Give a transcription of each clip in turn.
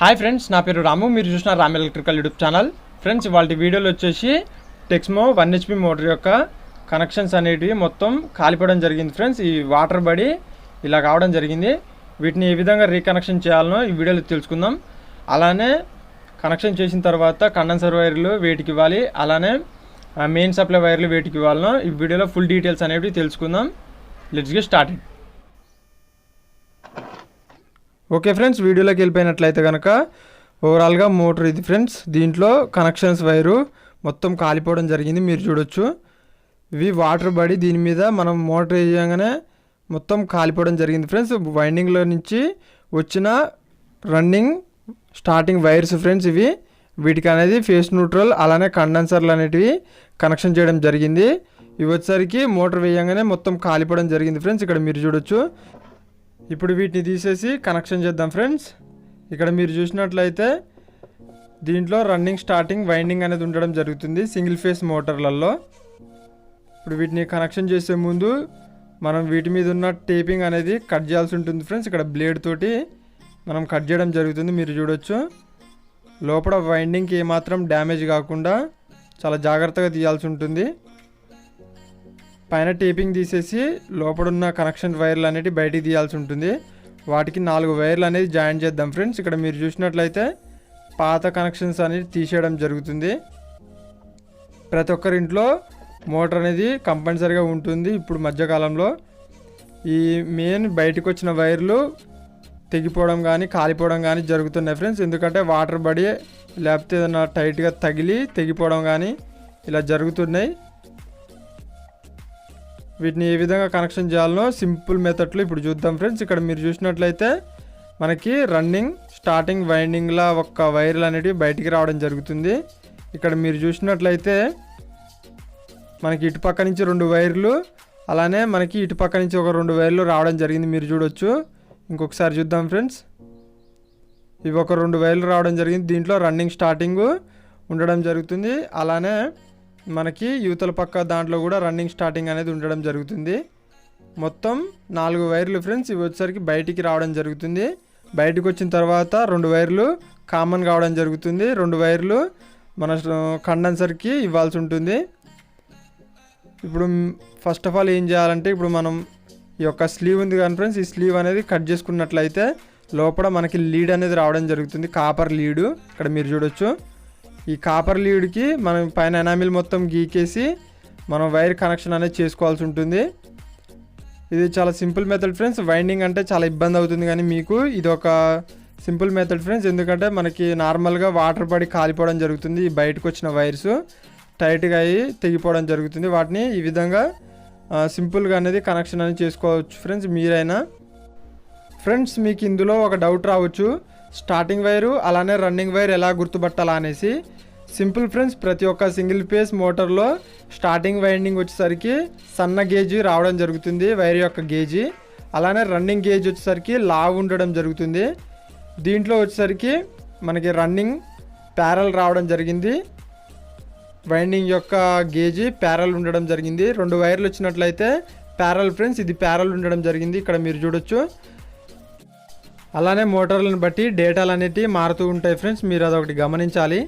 Hi friends నా పేరు రాము. మీరు చూసిన Ram electrical YouTube channel friends ఇవాళ వీడియోలో వచ్చేసి టెక్స్మో వన్ హెచ్పి మోటార్ యొక్క కనెక్షన్స్ అనేటివి మొత్తం కాలిపోవడం జరిగింది ఫ్రెండ్స్ ఈ వాటర్ బడి ఇలా కావడం జరిగింది. వీటిని ఏ విధంగా రీకనెక్షన్ చేయాలనో ఈ వీడియోలో తెలుసుకుందాం. అలానే కనెక్షన్ చేసిన తర్వాత కండెన్సర్ వైర్లు వేటికి ఇవ్వాలి. అలానే మెయిన్ సప్లై వైర్లు వేటికి ఇవ్వాలనో ఈ వీడియోలో ఫుల్ డీటెయిల్స్ అనేవి తెలుసుకుందాం. Let's get started okay friends వీడియోలోకి వెళ్ళిపోయినట్లయితే కనుక ఓవరాల్గా మోటార్ ఇది ఫ్రెండ్స్ దీంట్లో కనెక్షన్స్ వైరు మొత్తం కాలిపోవడం జరిగింది మీరు చూడొచ్చు. ఇవి వాటర్ బడి దీని మీద మనం మోటర్ వేయగానే మొత్తం కాలిపోవడం జరిగింది ఫ్రెండ్స్ వైండింగ్లో నుంచి వచ్చిన రన్నింగ్ స్టార్టింగ్ వైర్స్ ఫ్రెండ్స్ ఇవి. వీటికి అనేది ఫేస్ న్యూట్రల్ అలానే కండెన్సర్లు అనేటివి కనెక్షన్ చేయడం జరిగింది. ఇవి వచ్చేసరికి మోటార్ వేయంగానే మొత్తం కాలిపోవడం జరిగింది ఫ్రెండ్స్ ఇక్కడ మీరు చూడొచ్చు. ఇప్పుడు వీటిని తీసేసి కనెక్షన్ చేద్దాం ఫ్రెండ్స్. ఇక్కడ మీరు చూసినట్లయితే దీంట్లో రన్నింగ్ స్టార్టింగ్ వైండింగ్ అనేది ఉండడం జరుగుతుంది సింగిల్ ఫేస్ మోటార్లలో. ఇప్పుడు వీటిని కనెక్షన్ చేసే ముందు మనం వీటి మీద ఉన్న టేపింగ్ అనేది కట్ చేయాల్సి ఉంటుంది ఫ్రెండ్స్. ఇక్కడ బ్లేడ్ తోటి మనం కట్ చేయడం జరుగుతుంది మీరు చూడొచ్చు. లోపల వైండింగ్కి ఏమాత్రం డ్యామేజ్ కాకుండా చాలా జాగ్రత్తగా తీయాల్సి ఉంటుంది. పైన టేపింగ్ తీసేసి లోపల ఉన్న కనెక్షన్ వైర్లు అనేవి బయటికి తీయాల్సి ఉంటుంది. వాటికి నాలుగు వైర్లు అనేది జాయిన్ చేద్దాం ఫ్రెండ్స్ ఇక్కడ మీరు చూసినట్లయితే పాత కనెక్షన్స్ అనేది తీసేయడం జరుగుతుంది. ప్రతి ఒక్కరింట్లో మోటార్ అనేది కంపల్సరీగా ఉంటుంది ఇప్పుడు మధ్యకాలంలో ఈ మెయిన్ బయటకు వచ్చిన వైర్లు తెగిపోవడం కానీ కాలిపోవడం కానీ జరుగుతున్నాయి ఫ్రెండ్స్ ఎందుకంటే వాటర్ బడి లేకపోతే ఏదైనా టైట్గా తగిలి తెగిపోవడం కానీ ఇలా జరుగుతున్నాయి. వీటిని ఏ విధంగా కనెక్షన్ చేయాలనో సింపుల్ మెథడ్లో ఇప్పుడు చూద్దాం ఫ్రెండ్స్ ఇక్కడ మీరు చూసినట్లయితే మనకి రన్నింగ్ స్టార్టింగ్ వైండింగ్లా ఒక వైర్లు అనేటివి బయటికి రావడం జరుగుతుంది. ఇక్కడ మీరు చూసినట్లయితే మనకి ఇటుపక్క నుంచి రెండు వైర్లు అలానే మనకి ఇటుపక్క నుంచి ఒక రెండు వైర్లు రావడం జరిగింది మీరు చూడొచ్చు. ఇంకొకసారి చూద్దాం ఫ్రెండ్స్ ఇవి ఒక రెండు వైర్లు రావడం జరిగింది. దీంట్లో రన్నింగ్ స్టార్టింగ్ ఉండడం జరుగుతుంది. అలానే మనకి యువతల పక్క దాంట్లో కూడా రన్నింగ్ స్టార్టింగ్ అనేది ఉండడం జరుగుతుంది. మొత్తం నాలుగు వైర్లు ఫ్రెండ్స్ ఇవి వచ్చేసరికి బయటికి రావడం జరుగుతుంది. బయటకు వచ్చిన తర్వాత రెండు వైర్లు కామన్ కావడం జరుగుతుంది. రెండు వైర్లు మన కండెన్సర్కి ఇవ్వాల్సి ఉంటుంది. ఇప్పుడు ఫస్ట్ ఆఫ్ ఆల్ ఏం చేయాలంటే ఇప్పుడు మనం ఈ యొక్క స్లీవ్ ఉంది కానీ ఫ్రెండ్స్ ఈ స్లీవ్ అనేది కట్ చేసుకున్నట్లయితే లోపల మనకి లీడ్ అనేది రావడం జరుగుతుంది. కాపర్ లీడు ఇక్కడ మీరు చూడొచ్చు. ఈ కాపర్ లీడ్కి మనం పైన ఎనామిల్ మొత్తం గీకేసి మనం వైర్ కనెక్షన్ అనేది చేసుకోవాల్సి ఉంటుంది. ఇది చాలా సింపుల్ మెథడ్ ఫ్రెండ్స్. వైండింగ్ అంటే చాలా ఇబ్బంది అవుతుంది కానీ మీకు ఇది ఒక సింపుల్ మెథడ్ ఫ్రెండ్స్. ఎందుకంటే మనకి నార్మల్గా వాటర్ పడి కాలిపోవడం జరుగుతుంది. ఈ బయటకు వచ్చిన వైర్స్ టైట్గా అయ్యి తెగిపోవడం జరుగుతుంది. వాటిని ఈ విధంగా సింపుల్గా అనేది కనెక్షన్ అనేది చేసుకోవచ్చు ఫ్రెండ్స్ మీరైనా. ఫ్రెండ్స్ మీకు ఇందులో ఒక డౌట్ రావచ్చు. స్టార్టింగ్ వైరు అలానే రన్నింగ్ వైర్ ఎలా గుర్తుపట్టాలా అనేసి. సింపుల్ ఫ్రెండ్స్ ప్రతి ఒక్క సింగిల్ ఫేస్ మోటార్లో స్టార్టింగ్ వైండింగ్ వచ్చేసరికి సన్న గేజీ రావడం జరుగుతుంది వైర్ యొక్క గేజీ అలానే రన్నింగ్ గేజ్ వచ్చేసరికి లావ్ ఉండడం జరుగుతుంది. దీంట్లో వచ్చేసరికి మనకి రన్నింగ్ ప్యారల్ రావడం జరిగింది. వైండింగ్ యొక్క గేజీ ప్యారల్ ఉండడం జరిగింది. రెండు వైర్లు వచ్చినట్లయితే ప్యారల్ ఫ్రెండ్స్ ఇది ప్యారల్ ఉండడం జరిగింది. ఇక్కడ మీరు చూడొచ్చు. అలానే మోటార్లను బట్టి డేటాలు అనేటివి మారుతూ ఉంటాయి ఫ్రెండ్స్ మీరు అదొకటి గమనించాలి.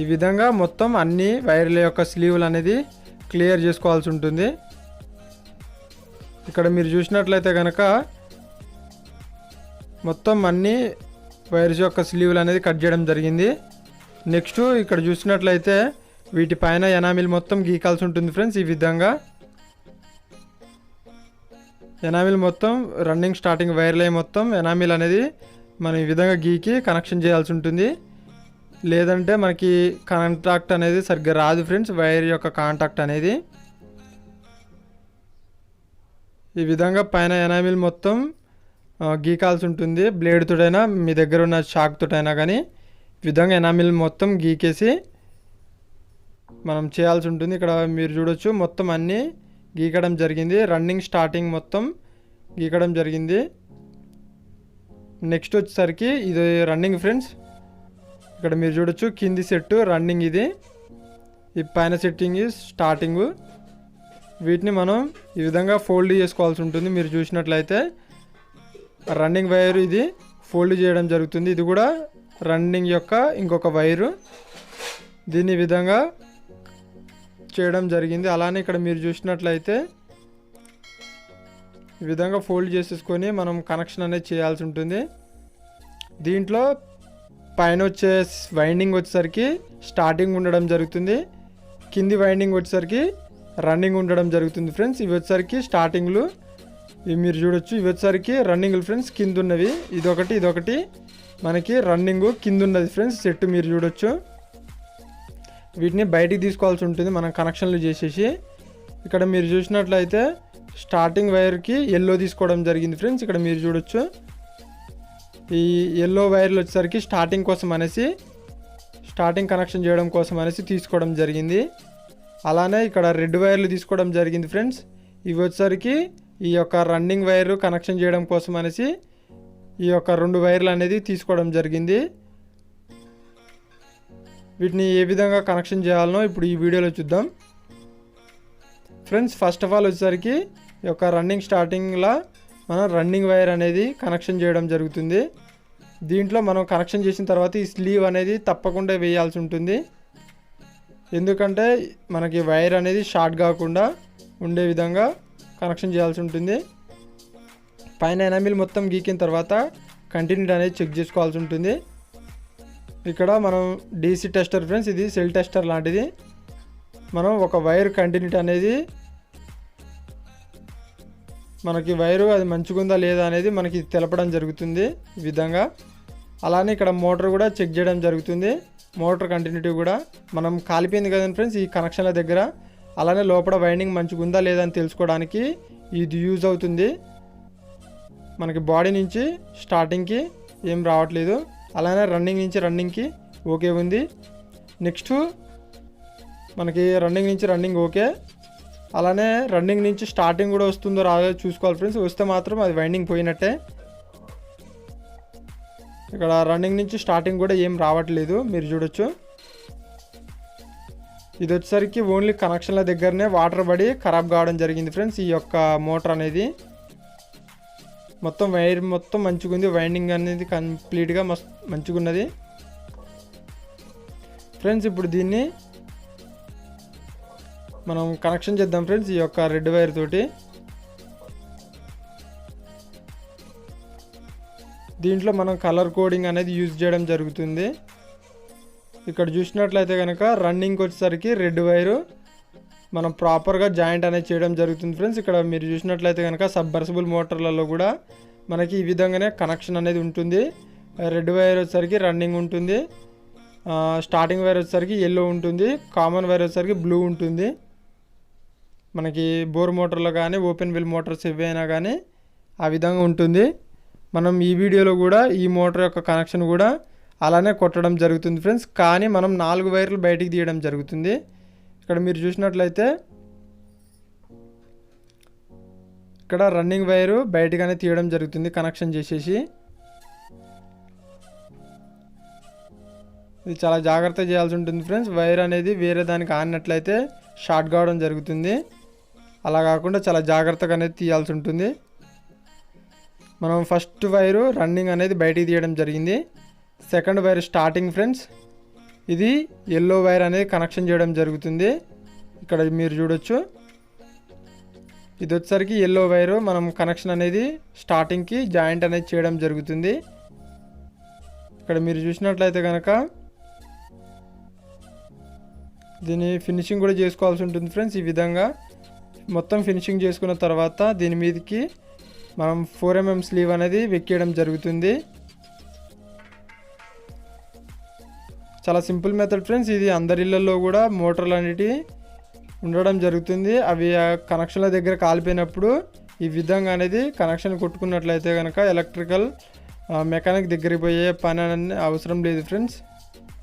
ఈ విధంగా మొత్తం అన్ని వైర్ల యొక్క స్లీవ్లు అనేది క్లియర్ చేసుకోవాల్సి ఉంటుంది. ఇక్కడ మీరు చూసినట్లయితే కనుక మొత్తం అన్ని వైర్స్ యొక్క స్లీవ్లు అనేది కట్ చేయడం జరిగింది. నెక్స్ట్ ఇక్కడ చూసినట్లయితే వీటిపైన ఎనామిల్ మొత్తం గీకాల్సి ఉంటుంది ఫ్రెండ్స్ ఈ విధంగా. ఎనామిల్ మొత్తం రన్నింగ్ స్టార్టింగ్ వైర్లై మొత్తం ఎనామిల్ అనేది మనం ఈ విధంగా గీకి కనెక్షన్ చేయాల్సి ఉంటుంది. లేదంటే మనకి కాంటాక్ట్ అనేది సరిగ్గా రాదు ఫ్రెండ్స్ వైర్ యొక్క కాంటాక్ట్ అనేది ఈ విధంగా పైన ఎనామిల్ మొత్తం గీకాల్సి ఉంటుంది. బ్లేడ్ తోటైనా మీ దగ్గర ఉన్న షాక్ తోటైనా కానీ ఈ విధంగా ఎనామిల్ మొత్తం గీకేసి మనం చేయాల్సి ఉంటుంది. ఇక్కడ మీరు చూడొచ్చు మొత్తం అన్నీ గీకడం జరిగింది. రన్నింగ్ స్టార్టింగ్ మొత్తం గీకడం జరిగింది. నెక్స్ట్ వచ్చేసరికి ఇది రన్నింగ్ ఫ్రెండ్స్ ఇక్కడ మీరు చూడొచ్చు కింది సెట్ రన్నింగ్ ఇది. ఈ పైన సెట్టింగ్ స్టార్టింగ్ వీటిని మనం ఈ విధంగా ఫోల్డ్ చేసుకోవాల్సి ఉంటుంది. మీరు చూసినట్లయితే రన్నింగ్ వైర్ ఇది ఫోల్డ్ చేయడం జరుగుతుంది. ఇది కూడా రన్నింగ్ యొక్క ఇంకొక వైరు దీని విధంగా చేయడం జరిగింది. అలానే ఇక్కడ మీరు చూసినట్లయితే ఈ విధంగా ఫోల్డ్ చేసేసుకొని మనం కనెక్షన్ అనేది చేయాల్సి ఉంటుంది. దీంట్లో పైన వచ్చే వైండింగ్ వచ్చేసరికి స్టార్టింగ్ ఉండడం జరుగుతుంది. కింది వైండింగ్ వచ్చేసరికి రన్నింగ్ ఉండడం జరుగుతుంది ఫ్రెండ్స్. ఇవి వచ్చేసరికి స్టార్టింగ్లు. ఇవి మీరు చూడొచ్చు. ఇవి వచ్చేసరికి రన్నింగ్లు ఫ్రెండ్స్. కింద ఉన్నవి ఇదొకటి ఇదొకటి. మనకి రన్నింగ్ కింద ఉన్నది ఫ్రెండ్స్. సెట్ మీరు చూడొచ్చు. వీటిని బయటికి తీసుకోవాల్సి ఉంటుంది. మనం కనెక్షన్లు చేసేసి. ఇక్కడ మీరు చూసినట్లయితే స్టార్టింగ్ వైర్కి ఎల్లో తీసుకోవడం జరిగింది ఫ్రెండ్స్. ఇక్కడ మీరు చూడొచ్చు. ఈ ఎల్లో వైర్లు వచ్చేసరికి స్టార్టింగ్ కోసం అనేసి స్టార్టింగ్ కనెక్షన్ చేయడం కోసం అనేసి తీసుకోవడం జరిగింది. అలానే ఇక్కడ రెడ్ వైర్లు తీసుకోవడం జరిగింది ఫ్రెండ్స్ ఇవి వచ్చేసరికి ఈ యొక్క రన్నింగ్ వైర్ కనెక్షన్ చేయడం కోసం అనేసి ఈ యొక్క రెండు వైర్లు అనేది తీసుకోవడం జరిగింది. వీటిని ఏ విధంగా కనెక్షన్ చేయాలనో ఇప్పుడు ఈ వీడియోలో చూద్దాం. ఫ్రెండ్స్ ఫస్ట్ ఆఫ్ ఆల్ వచ్చేసరికి ఈ యొక్క రన్నింగ్ స్టార్టింగ్లో మనం రన్నింగ్ వైర్ అనేది కనెక్షన్ చేయడం జరుగుతుంది. దీంట్లో మనం కనెక్షన్ చేసిన తర్వాత ఈ స్లీవ్ అనేది తప్పకుండా వేయాల్సి ఉంటుంది. ఎందుకంటే మనకి వైర్ అనేది షార్ట్ కాకుండా ఉండే విధంగా కనెక్షన్ చేయాల్సి ఉంటుంది. పైన ఎనామిల్ మొత్తం గీకిన తర్వాత కంటిన్యూటీ అనేది చెక్ చేసుకోవాల్సి ఉంటుంది. ఇక్కడ మనం డీసీ టెస్టర్ ఫ్రెండ్స్ ఇది సెల్ టెస్టర్ లాంటిది. మనం ఒక వైర్ కంటిన్యూటీ అనేది మనకి వైరు అది మంచిగుందా లేదా అనేది మనకి తెలపడం జరుగుతుంది ఈ విధంగా. అలానే ఇక్కడ మోటార్ కూడా చెక్ చేయడం జరుగుతుంది. మోటార్ కంటిన్యూటీ కూడా మనం కాలిపోయింది కదండి ఫ్రెండ్స్ ఈ కనెక్షన్ల దగ్గర. అలానే లోపల వైండింగ్ మంచిగుందా లేదా అని తెలుసుకోవడానికి ఇది యూజ్ అవుతుంది. మనకి బాడీ నుంచి స్టార్టింగ్కి ఏం రావట్లేదు. అలానే రన్నింగ్ నుంచి రన్నింగ్కి ఓకే ఉంది. నెక్స్ట్ మనకి రన్నింగ్ నుంచి రన్నింగ్ ఓకే. అలానే రన్నింగ్ నుంచి స్టార్టింగ్ కూడా వస్తుందో రాదో చూసుకోవాలి ఫ్రెండ్స్ వస్తే మాత్రం అది వైండింగ్ పోయినట్టే. ఇక్కడ రన్నింగ్ నుంచి స్టార్టింగ్ కూడా ఏం రావట్లేదు మీరు చూడొచ్చు. ఇది వచ్చేసరికి ఓన్లీ కనెక్షన్ల దగ్గరనే వాటర్ పడి ఖరాబ్ కావడం జరిగింది ఫ్రెండ్స్ ఈ యొక్క మోటార్ అనేది. మొత్తం వైర్ మొత్తం మంచిగా ఉంది వైండింగ్ అనేది కంప్లీట్గా మస్త్ మంచిగా ఉన్నది. ఫ్రెండ్స్ ఇప్పుడు దీన్ని మనం కనెక్షన్ చేద్దాం ఫ్రెండ్స్ ఈ యొక్క రెడ్ వైర్ తోటి. దీంట్లో మనం కలర్ కోడింగ్ అనేది యూజ్ చేయడం జరుగుతుంది. ఇక్కడ చూసినట్లయితే కనుక రన్నింగ్కి వచ్చేసరికి రెడ్ వైరు మనం ప్రాపర్గా జాయింట్ అనేది చేయడం జరుగుతుంది ఫ్రెండ్స్ ఇక్కడ మీరు చూసినట్లయితే కనుక సబ్బర్సిబుల్ మోటార్లలో కూడా మనకి ఈ విధంగానే కనెక్షన్ అనేది ఉంటుంది. రెడ్ వైర్ వచ్చేసరికి రన్నింగ్ ఉంటుంది. స్టార్టింగ్ వైర్ వచ్చేసరికి ఎల్లో ఉంటుంది. కామన్ వైర్ వచ్చేసరికి బ్లూ ఉంటుంది. మనకి బోర్ మోటార్లో కానీ ఓపెన్ విల్ మోటార్స్ ఏవైనా కానీ ఆ విధంగా ఉంటుంది. మనం ఈ వీడియోలో కూడా ఈ మోటార్ యొక్క కనెక్షన్ కూడా అలానే కొట్టడం జరుగుతుంది ఫ్రెండ్స్. కానీ మనం నాలుగు వైర్లు బయటికి తీయడం జరుగుతుంది. ఇక్కడ మీరు చూసినట్లయితే ఇక్కడ రన్నింగ్ వైరు బయటగానే తీయడం జరుగుతుంది కనెక్షన్ చేసేసి. ఇది చాలా జాగ్రత్త చేయాల్సి ఉంటుంది ఫ్రెండ్స్. వైర్ అనేది వేరే దానికి ఆడినట్లయితే షార్ట్ కావడం జరుగుతుంది. అలా కాకుండా చాలా జాగ్రత్తగా అనేది తీయాల్సి ఉంటుంది. మనం ఫస్ట్ వైరు రన్నింగ్ అనేది బయటికి తీయడం జరిగింది. సెకండ్ వైర్ స్టార్టింగ్ ఫ్రెండ్స్ ఇది ఎల్లో వైర్ అనేది కనెక్షన్ చేయడం జరుగుతుంది. ఇక్కడ మీరు చూడొచ్చు. ఇది వచ్చేసరికి ఎల్లో వైరు మనం కనెక్షన్ అనేది స్టార్టింగ్కి జాయింట్ అనేది చేయడం జరుగుతుంది. ఇక్కడ మీరు చూసినట్లయితే కనుక దీని ఫినిషింగ్ కూడా చేసుకోవాల్సి ఉంటుంది ఫ్రెండ్స్ ఈ విధంగా. మొత్తం ఫినిషింగ్ చేసుకున్న తర్వాత దీని మీదకి మనం ఫోర్ ఎంఎం స్లీవ్ అనేది వెక్కేయడం జరుగుతుంది. చాలా సింపుల్ మెథడ్ ఫ్రెండ్స్ ఇది అందరి ఇళ్ళలో కూడా మోటార్లు అనేటివి ఉండడం జరుగుతుంది. అవి ఆ కనెక్షన్ల దగ్గర కాలిపోయినప్పుడు ఈ విధంగా అనేది కనెక్షన్ కొట్టుకున్నట్లయితే కనుక ఎలక్ట్రికల్ మెకానిక్ దగ్గరికి పోయే పని అనేది అవసరం లేదు ఫ్రెండ్స్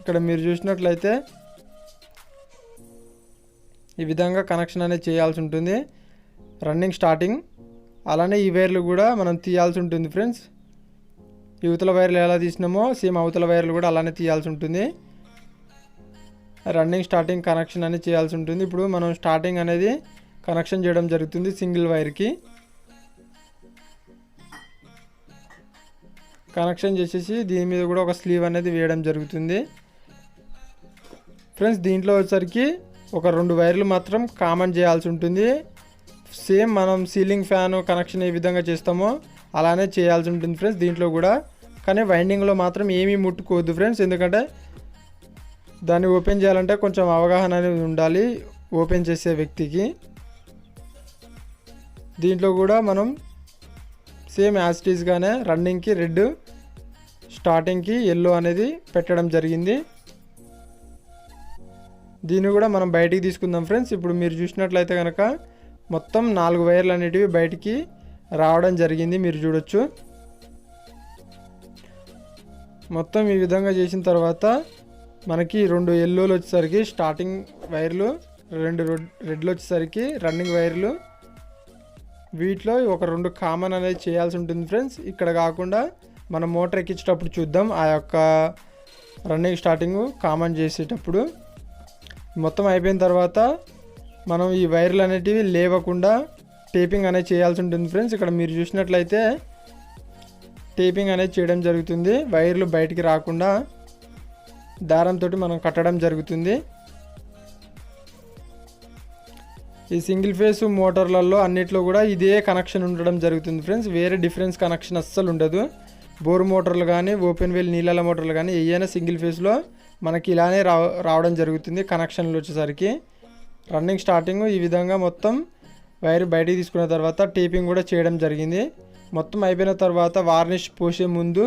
ఇక్కడ మీరు చూసినట్లయితే ఈ విధంగా కనెక్షన్ అనేది చేయాల్సి ఉంటుంది. రన్నింగ్ స్టార్టింగ్ అలానే ఈ వైర్లు కూడా మనం తీయాల్సి ఉంటుంది ఫ్రెండ్స్ యువతల వైర్లు ఎలా తీసినామో సేమ్ అవతల వైర్లు కూడా అలానే తీయాల్సి ఉంటుంది. రన్నింగ్ స్టార్టింగ్ కనెక్షన్ అనేది చేయాల్సి ఉంటుంది. ఇప్పుడు మనం స్టార్టింగ్ అనేది కనెక్షన్ చేయడం జరుగుతుంది సింగిల్ వైర్కి. కనెక్షన్ చేసేసి దీని మీద కూడా ఒక స్లీవ్ అనేది వేయడం జరుగుతుంది. ఫ్రెండ్స్ దీంట్లో వచ్చేసరికి ఒక రెండు వైర్లు మాత్రం కామన్ చేయాల్సి ఉంటుంది. సేమ్ మనం సీలింగ్ ఫ్యాన్ కనెక్షన్ ఏ విధంగా చేస్తామో అలానే చేయాల్సి ఉంటుంది ఫ్రెండ్స్ దీంట్లో కూడా. కానీ వైండింగ్లో మాత్రం ఏమీ ముట్టుకోవద్దు ఫ్రెండ్స్. ఎందుకంటే దాన్ని ఓపెన్ చేయాలంటే కొంచెం అవగాహన అనేది ఉండాలి ఓపెన్ చేసే వ్యక్తికి. దీంట్లో కూడా మనం సేమ్ యాసిటీస్గానే రన్నింగ్కి రెడ్ స్టార్టింగ్కి ఎల్లో అనేది పెట్టడం జరిగింది. దీన్ని కూడా మనం బయటికి తీసుకుందాం ఫ్రెండ్స్. ఇప్పుడు మీరు చూసినట్లయితే కనుక మొత్తం నాలుగు వైర్లు అనేటివి బయటికి రావడం జరిగింది. మీరు చూడొచ్చు. మొత్తం ఈ విధంగా చేసిన తర్వాత మనకి రెండు ఎల్లోలు వచ్చేసరికి స్టార్టింగ్ వైర్లు రెండు రెడ్లు వచ్చేసరికి రన్నింగ్ వైర్లు. వీటిలో ఒక రెండు కామన్ అనేది చేయాల్సి ఉంటుంది ఫ్రెండ్స్. ఇక్కడ కాకుండా మనం మోటార్ ఎక్కించేటప్పుడు చూద్దాం. ఆ యొక్క రన్నింగ్ స్టార్టింగ్ కామన్ చేసేటప్పుడు. మొత్తం అయిపోయిన తర్వాత మనం ఈ వైర్లు అనేటివి లేవకుండా టేపింగ్ అనేది చేయాల్సి ఉంటుంది ఫ్రెండ్స్. ఇక్కడ మీరు చూసినట్లయితే టేపింగ్ అనేది చేయడం జరుగుతుంది. వైర్లు బయటికి రాకుండా దారంతో మనం కట్టడం జరుగుతుంది. ఈ సింగిల్ ఫేస్ మోటార్లలో అన్నిట్లో కూడా ఇదే కనెక్షన్ ఉండడం జరుగుతుంది ఫ్రెండ్స్. వేరే డిఫరెన్స్ కనెక్షన్ అస్సలు ఉండదు. బోర్ మోటార్లు కానీ ఓపెన్ వేల్ నీళ్ళ మోటార్లు కానీ ఏదైనా సింగిల్ ఫేస్లో మనకి ఇలానే రావ రావడం జరుగుతుంది కనెక్షన్లు వచ్చేసరికి. రన్నింగ్ స్టార్టింగ్ ఈ విధంగా మొత్తం వైర్ బయటికి తీసుకున్న తర్వాత టేపింగ్ కూడా చేయడం జరిగింది. మొత్తం అయిపోయిన తర్వాత వార్నిష్ పోసే ముందు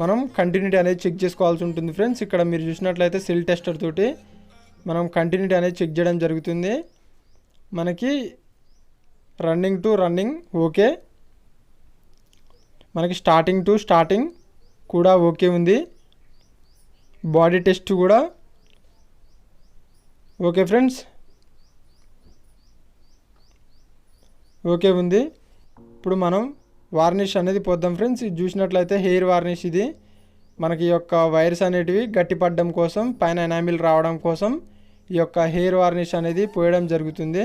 మనం కంటిన్యూటీ అనేది చెక్ చేసుకోవాల్సి ఉంటుంది ఫ్రెండ్స్. ఇక్కడ మీరు చూసినట్లయితే సిల్ టెస్టర్ తోటి మనం కంటిన్యూటీ అనేది చెక్ చేయడం జరుగుతుంది. మనకి రన్నింగ్ టు రన్నింగ్ ఓకే. మనకి స్టార్టింగ్ టు స్టార్టింగ్ కూడా ఓకే ఉంది. బాడీ టెస్ట్ కూడా. Okay friends? ఓకే ఉంది. ఇప్పుడు మనం వార్నిష్ అనేది పోద్దాం ఫ్రెండ్స్. ఇది చూసినట్లయితే హెయిర్ వార్నిష్ ఇది. మనకి ఈ యొక్క వైర్స్ అనేటివి గట్టిపడడం కోసం పైన ఎనామిల్ రావడం కోసం ఈ యొక్క హెయిర్ వార్నిష్ అనేది పోయడం జరుగుతుంది.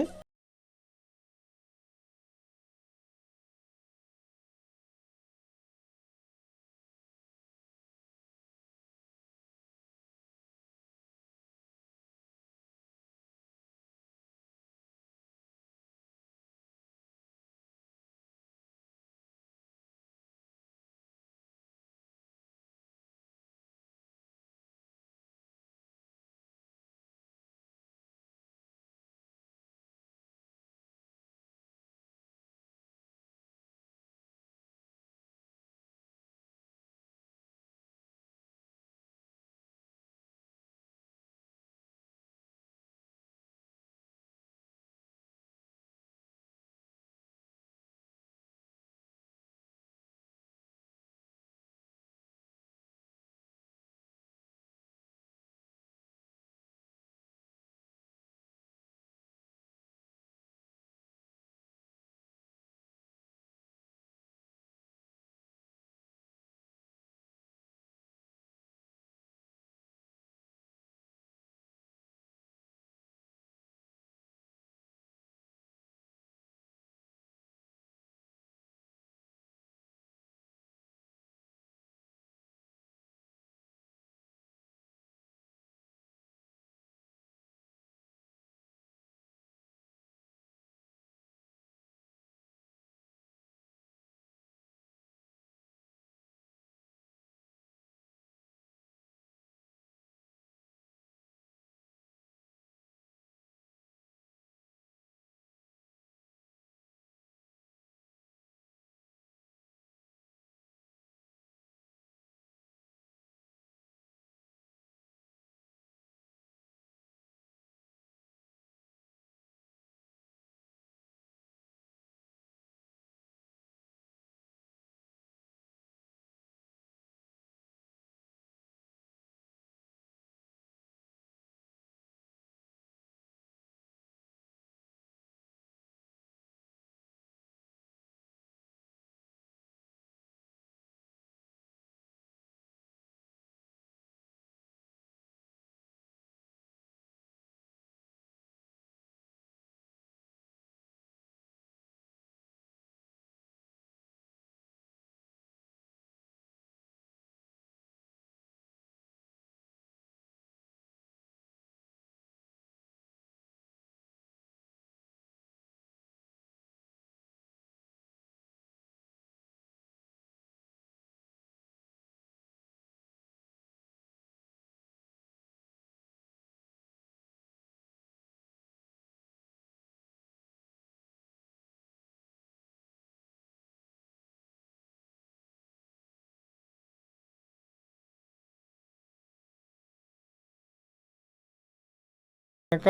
కనుక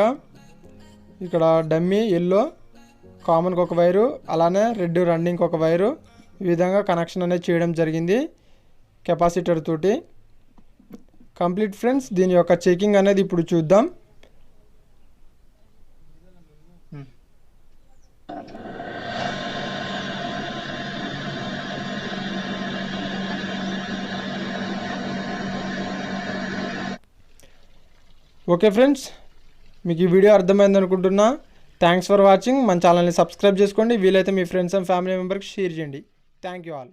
ఇక్కడ డమ్మీ ఎల్లో కామన్కి ఒక వైరు అలానే రెడ్ రన్నింగ్కి ఒక వైరు. ఈ విధంగా కనెక్షన్ అనేది చేయడం జరిగింది కెపాసిటర్ తోటి. కంప్లీట్ ఫ్రెండ్స్ దీని యొక్క చెకింగ్ అనేది ఇప్పుడు చూద్దాం. ఓకే ఫ్రెండ్స్ మీకు ఈ వీడియో అర్థమైంది అనుకుంటున్నా. థ్యాంక్స్ ఫర్ వాచింగ్ మన ఛానల్ని సబ్స్క్రైబ్ చేసుకోండి. వీలైతే మీ ఫ్రెండ్స్ అండ్ ఫ్యామిలీ మెంబర్కి షేర్ చేయండి. Thank you all